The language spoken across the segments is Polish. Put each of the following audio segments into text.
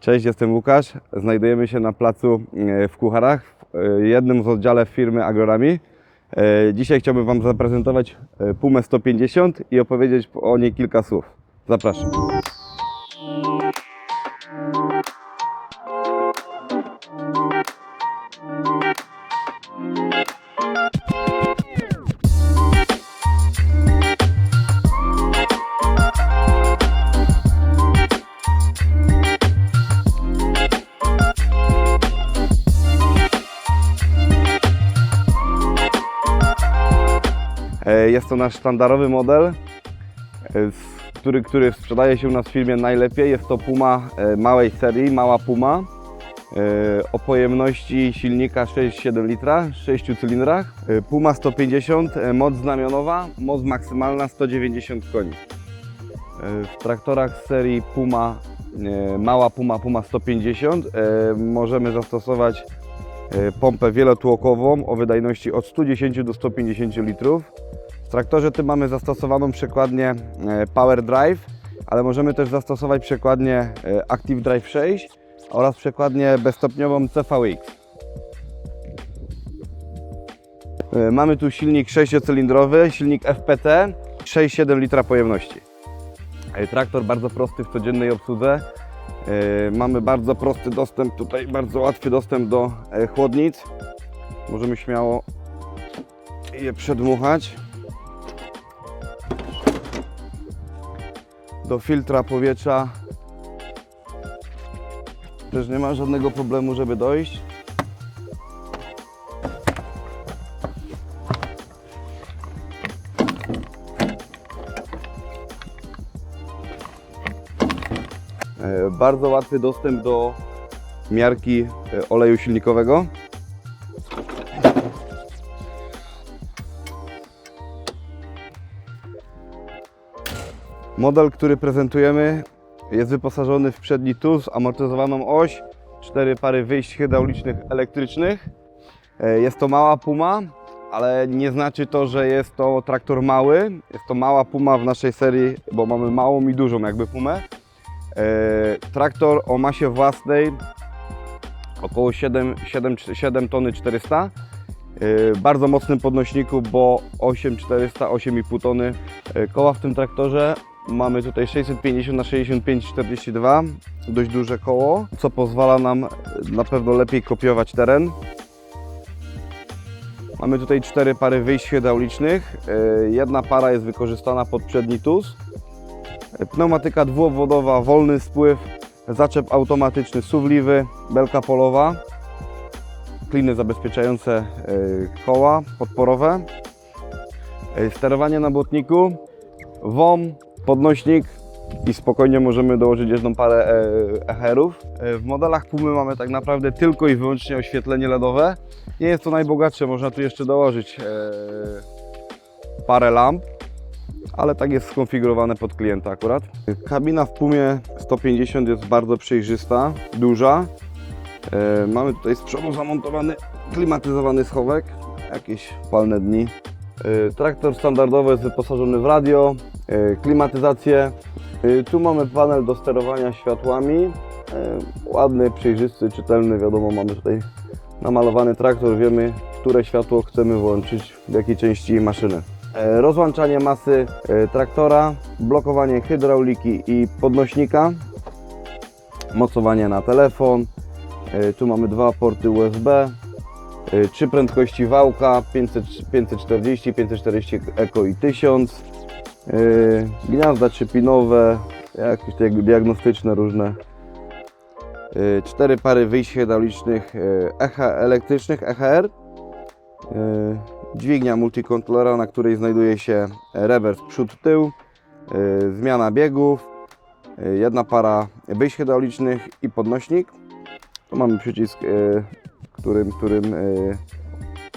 Cześć, jestem Łukasz. Znajdujemy się na placu e, w Kucharach, w e, jednym z oddziale firmy Agrorami. E, Dzisiaj chciałbym Wam zaprezentować Pumę 150 i opowiedzieć o niej kilka słów. Zapraszam. Jest to nasz sztandarowy model, e, który, który sprzedaje się u nas w firmie najlepiej. Jest to Puma e, małej serii, mała Puma e, o pojemności silnika 6,7 litra, 6 cylindrach. E, Puma 150, e, moc znamionowa, moc maksymalna 190 koni. E, W traktorach serii Puma, e, mała Puma, Puma 150 e, możemy zastosować e, pompę wielotłokową o wydajności od 110 do 150 litrów. W traktorze tym mamy zastosowaną przekładnię e, Power Drive, ale możemy też zastosować przekładnię e, Active Drive 6 oraz przekładnię bezstopniową CVX. E, Mamy tu silnik 6-cylindrowy, silnik FPT, 6,7 litra pojemności. E, Traktor bardzo prosty w codziennej obsłudze. E, Mamy bardzo prosty dostęp, tutaj bardzo łatwy dostęp do e, chłodnic. Możemy śmiało je przedmuchać. Do filtra powietrza też nie ma żadnego problemu, żeby dojść. Bardzo łatwy dostęp do miarki e, oleju silnikowego. Model, który prezentujemy jest wyposażony w przedni tuz, amortyzowaną oś, cztery pary wyjść hydraulicznych elektrycznych. E, Jest to mała Puma, ale nie znaczy to, że jest to traktor mały. Jest to mała Puma w naszej serii, bo mamy małą i dużą jakby Pumę. E, Traktor o masie własnej około 7, 7, 7 tony 400. E, Bardzo mocnym podnośniku, bo 8400, 8,5 tony e, koła w tym traktorze. Mamy tutaj 650 na 65 42, dość duże koło, co pozwala nam na pewno lepiej kopiować teren. Mamy tutaj cztery pary wyjść hydraulicznych. Jedna para jest wykorzystana pod przedni tuz. Pneumatyka dwuobwodowa, wolny spływ, zaczep automatyczny, suwliwy, belka polowa, kliny zabezpieczające e, koła podporowe, E, sterowanie na błotniku, WOM, podnośnik i spokojnie możemy dołożyć jedną parę echerów. E, W modelach Pumy mamy tak naprawdę tylko i wyłącznie oświetlenie LEDowe. Nie jest to najbogatsze, można tu jeszcze dołożyć parę lamp ale tak jest skonfigurowane pod klienta akurat. Kabina w Pumie 150 jest bardzo przejrzysta, duża. E, mamy tutaj z przodu zamontowany klimatyzowany schowek, jakieś palne dni. E, traktor standardowo jest wyposażony w radio, e, klimatyzację. Tu mamy panel do sterowania światłami. Ładny, przejrzysty, czytelny, wiadomo mamy tutaj namalowany traktor, wiemy które światło chcemy włączyć w jakiej części maszyny. E, Rozłączanie masy e, traktora, blokowanie hydrauliki i podnośnika, mocowanie na telefon. E, Tu mamy dwa porty USB, trzy prędkości wałka 500, 540, 540 Eco i 1000, e, gniazda trzypinowe, jakieś diagnostyczne różne, cztery pary wyjść hydraulicznych elektrycznych EHR, dźwignia multikontrolera, na której znajduje się rewers przód-tył, e, zmiana biegów, e, jedna para wyjść hydraulicznych i podnośnik. Tu mamy przycisk, e, którym, którym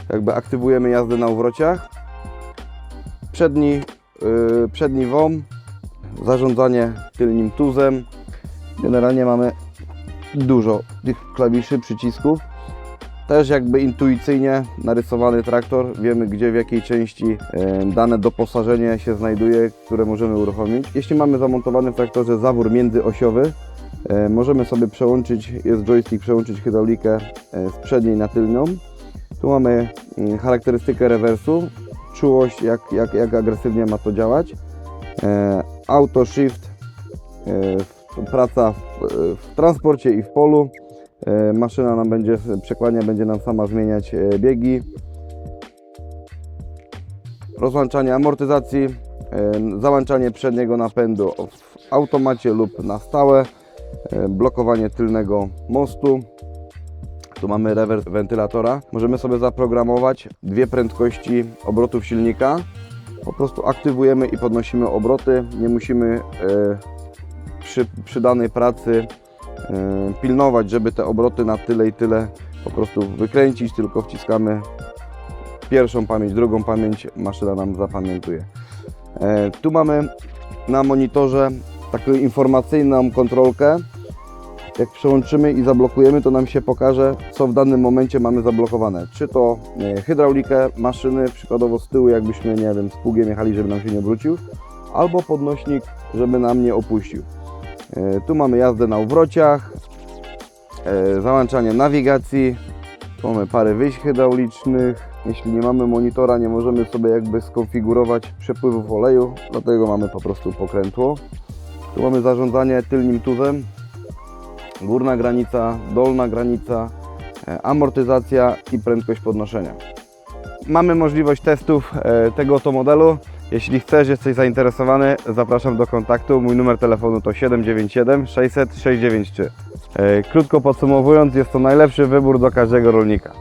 jakby aktywujemy jazdę na uwrociach. Przedni, przedni WOM, zarządzanie tylnym tuzem. Generalnie mamy dużo tych klawiszy, przycisków. Też jakby intuicyjnie narysowany traktor, wiemy gdzie, w jakiej części dane doposażenie się znajduje, które możemy uruchomić. Jeśli mamy zamontowany w traktorze zawór międzyosiowy, E, Możemy sobie przełączyć, jest joystick, przełączyć hydraulikę e, z przedniej na tylną. Tu mamy mm, charakterystykę rewersu, czułość, jak, jak, jak agresywnie ma to działać. E, Auto shift, praca w, w transporcie i w polu. E, Maszyna nam będzie, przekładnia będzie nam sama zmieniać e, biegi. Rozłączanie amortyzacji, e, załączanie przedniego napędu w automacie lub na stałe, blokowanie tylnego mostu. Tu mamy rewers wentylatora. Możemy sobie zaprogramować dwie prędkości obrotów silnika. Po prostu aktywujemy i podnosimy obroty. Nie musimy przy, przy danej pracy pilnować, żeby te obroty na tyle i tyle po prostu wykręcić, tylko wciskamy pierwszą pamięć, drugą pamięć, maszyna nam zapamiętuje. E, Tu mamy na monitorze taką informacyjną kontrolkę. Jak przełączymy i zablokujemy, to nam się pokaże, co w danym momencie mamy zablokowane. Czy to e, hydraulikę maszyny, przykładowo z tyłu, jakbyśmy, nie wiem, z pługiem jechali, żeby nam się nie obrócił, albo podnośnik, żeby nam nie opuścił. E, Tu mamy jazdę na uwrociach, e, załączanie nawigacji, tu mamy parę wyjść hydraulicznych. Jeśli nie mamy monitora, nie możemy sobie jakby skonfigurować przepływów oleju, dlatego mamy po prostu pokrętło. Tu mamy zarządzanie tylnym tuzem, górna granica, dolna granica, e, amortyzacja i prędkość podnoszenia. Mamy możliwość testów tego oto modelu. Jeśli chcesz, jesteś zainteresowany, zapraszam do kontaktu. Mój numer telefonu to 797 600 693. E, Krótko podsumowując, jest to najlepszy wybór do każdego rolnika.